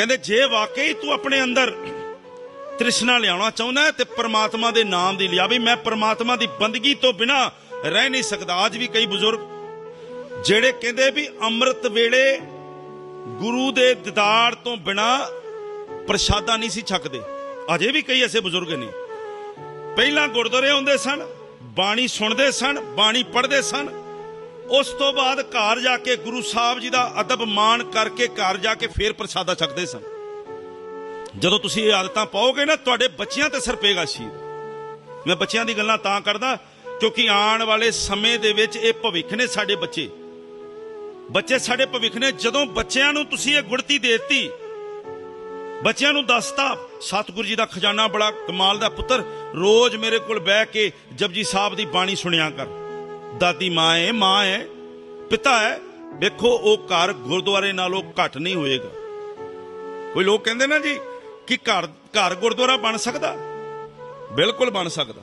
ਕਹਿੰਦੇ, ਜੇ ਵਾਕਈ ਤੂੰ ਆਪਣੇ ਅੰਦਰ ਤ੍ਰਿਸ਼ਨਾ ਲਿਆਉਣਾ ਚਾਹੁੰਦਾ ਹੈ ਤੇ ਪ੍ਰਮਾਤਮਾ ਦੇ ਨਾਮ ਦੀ ਲਿਆ ਵੀ ਮੈਂ ਪ੍ਰਮਾਤਮਾ ਦੀ ਬੰਦਗੀ ਤੋਂ ਬਿਨਾ ਰਹਿ ਨਹੀਂ ਸਕਦਾ। ਅੱਜ ਵੀ ਕਈ ਬਜ਼ੁਰਗ ਜਿਹੜੇ ਕਹਿੰਦੇ ਵੀ ਅੰਮ੍ਰਿਤ ਵੇਲੇ ਗੁਰੂ ਦੇ ਦਿਦਾਰ ਤੋਂ ਬਿਨਾ ਪ੍ਰਸ਼ਾਦਾ ਨਹੀਂ ਸੀ ਛਕਦੇ। ਅਜੇ ਵੀ ਕਈ ਐਸੇ ਬਜ਼ੁਰਗ ਨੇ। ਪਹਿਲਾਂ ਗੁਰਦੁਆਰੇ ਆਉਂਦੇ ਸਨ, ਬਾਣੀ ਸੁਣਦੇ ਸਨ, ਬਾਣੀ ਪੜ੍ਹਦੇ ਸਨ ਉਸ ਤੋਂ ਬਾਅਦ ਘਰ ਜਾ ਕੇ ਗੁਰੂ ਸਾਹਿਬ ਜੀ ਦਾ ਅਦਬ ਮਾਣ ਕਰਕੇ ਘਰ ਜਾ ਕੇ ਫੇਰ ਪ੍ਰਸ਼ਾਦਾ ਛਕਦੇ ਸਨ। ਜਦੋਂ ਤੁਸੀਂ ਇਹ ਆਦਤਾਂ ਪਾਓਗੇ ਨਾ, ਤੁਹਾਡੇ ਬੱਚਿਆਂ ਤੇ ਸਿਰ ਪਏਗਾ ਸ਼ੀਰ। ਮੈਂ ਬੱਚਿਆਂ ਦੀ ਗੱਲਾਂ ਤਾਂ ਕਰਦਾ, ਕਿਉਂਕਿ ਆਉਣ ਵਾਲੇ ਸਮੇਂ ਦੇ ਵਿੱਚ ਇਹ ਭਵਿੱਖ ਨੇ ਸਾਡੇ ਬੱਚੇ। ਬੱਚੇ ਸਾਡੇ ਭਵਿੱਖ ਨੇ, ਜਦੋਂ ਬੱਚਿਆਂ ਨੂੰ ਤੁਸੀਂ ਇਹ ਗੁੜਤੀ ਦੇਤੀ, ਬੱਚਿਆਂ ਨੂੰ ਦੱਸਤਾ, ਸਤਿਗੁਰੂ ਜੀ ਦਾ ਖਜ਼ਾਨਾ ਬੜਾ ਕਮਾਲ ਦਾ ਪੁੱਤਰ, ਰੋਜ਼ ਮੇਰੇ ਕੋਲ ਬਹਿ ਕੇ ਜਪਜੀ ਸਾਹਿਬ ਦੀ ਬਾਣੀ ਸੁਣਿਆ ਕਰ। ਦਾਦੀ ਮਾਂ ਹੈ ਮਾਂ ਹੈ ਪਿਤਾ ਹੈ ਵੇਖੋ, ਉਹ ਘਰ ਗੁਰਦੁਆਰੇ ਨਾਲੋਂ ਘੱਟ ਨਹੀਂ ਹੋਏਗਾ। ਕੋਈ ਲੋਕ ਕਹਿੰਦੇ ਨਾ ਜੀ ਕਿ ਘਰ ਘਰ ਗੁਰਦੁਆਰਾ ਬਣ ਸਕਦਾ? ਬਿਲਕੁਲ ਬਣ ਸਕਦਾ।